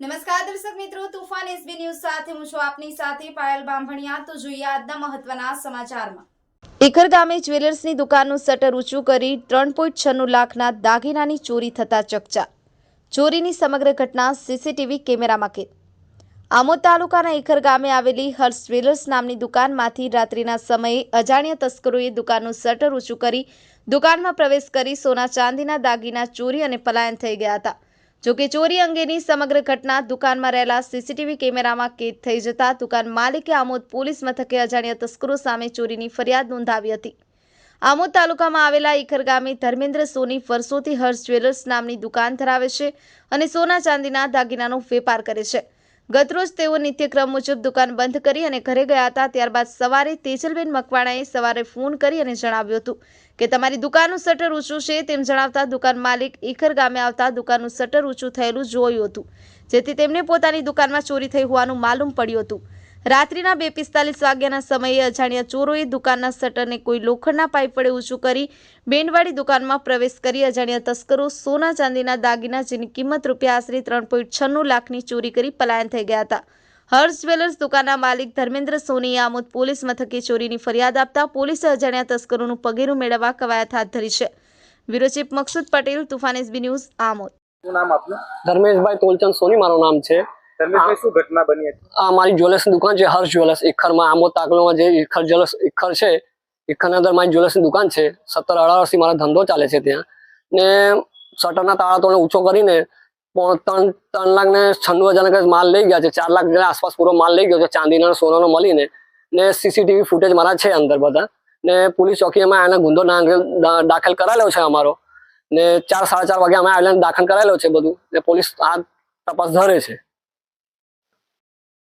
નમસ્કાર દર્શક મિત્રો, તુફાન એસબી ન્યૂઝ સાથે હું છું આપની સાથે પાયલ બાંભણિયા. તો જોઈએ આજના મહત્વના સમાચારમાં. એકર ગામે જ્વેલર્સની દુકાનનું શટર ઊંચું કરી ત્રણ પોઈન્ટ છન્નું લાખના દાગીનાની ચોરી થતા ચકચા ચોરીની સમગ્ર ઘટના સીસીટીવી કેમેરામાં કેદ. આમોદ તાલુકાના ઇખર ગામે આવેલી હર્ષ જ્વેલર્સ નામની દુકાનમાંથી રાત્રિના સમયે અજાણ્યા તસ્કરોએ દુકાનનું શટર ઊંચું કરી દુકાનમાં પ્રવેશ કરી સોના ચાંદીના દાગીના ચોરી અને પલાયન થઈ ગયા હતા. જોકે ચોરી અંગેની સમગ્ર ઘટના દુકાનમાં રહેલા સીસીટીવી કેમેરામાં કેદ થઈ જતા દુકાન માલિકે આમોદ પોલીસ મથકે અજાણ્યા તસ્કરો સામે ચોરીની ફરિયાદ નોંધાવી હતી. આમોદ તાલુકામાં આવેલા ઈખર ગામે ધર્મેન્દ્ર સોની વર્ષોથી હર્ષ જ્વેલર્સ નામની દુકાન ધરાવે છે અને સોના ચાંદીના દાગીનાનો વેપાર કરે છે. ગતરોજ તેઓ નિત્યક્રમ મુજબ દુકાન બંધ કરી અને ઘરે ગયા હતા. ત્યારબાદ સવારે તેજલબેન મકવાણાએ સવારે ફોન કરી અને જણાવ્યું હતું કે, તમારી દુકાનનું શટર ઊંચું છે. તેમ જણાવતા દુકાન માલિક ઈખર ગામે આવતા દુકાનનું શટર ઊંચું થયેલું જોયું હતું, જેથી તેમને પોતાની દુકાનમાં ચોરી થઈ હોવાનું માલુમ પડ્યું હતું. રાત્રિના બે પિસ્તાલીસ વાગ્યાના સમયે અજાણ્યા ચોરોએ દુકાનના શટરને કોઈ લોખંડના પાઇપ વડે ઊંચું કરી બેન્ડવાળી દુકાનમાં પ્રવેશ કરી અજાણ્યા તસ્કરો સોના ચાંદીના દાગીના જેની કિંમત રૂપિયા આશરે ત્રણ પોઈન્ટ છન્નું લાખની ચોરી કરી પલાયન થઈ ગયા હતા. હર્ષ જ્વેલર્સ દુકાનના માલિક ધર્મેન્દ્ર સોનીએ આમોદ પોલીસ મથકે ચોરીની ફરિયાદ આપતા પોલીસે અજાણ્યા તસ્કરોનું પગેરું મેળવવા કવાયત હાથ ધરી છે. Bureau chief Maqsood Patel Toofan SB news Amod. નામ આપનું? ધર્મેશભાઈ તોલચંદ સોની મારું નામ છે. ધર્મેશભાઈ શું ઘટના બની હતી? આ મારી જ્વેલર્સની દુકાન છે હર્ષ જ્વેલર્સ. ઇખરમાં આમોદ તાકલોમાં જે ઇખર જ્વેલર્સ ઇખર છે ઇખરની અંદર મારી જ્વેલર્સની દુકાન છે. સત્તર અઢાર વર્ષથી મારો ધંધો ચાલે છે ત્યાં. ને શટરના તાળા તોડને ઊંચો કરીને ત્રણ ત્રણ લાખ ને છન્નું હજાર માલ લઈ ગયા છે. ચાર લાખ આસપાસ પૂરો માલ લઈ ગયો છે ચાંદીના સોનાનો મળીને. ને સીસીટીવી ફૂટેજ મારા છે અંદર બધા. ને પોલીસ ચોકીમાં એને ગુંદો દાખલ દાખલ કરાયેલો છે અમારો. ને ચાર સાડા ચાર વાગે અમે આવેલા દાખલ કરાયેલો છે બધું. ને પોલીસ આ તપાસ ધરે છે.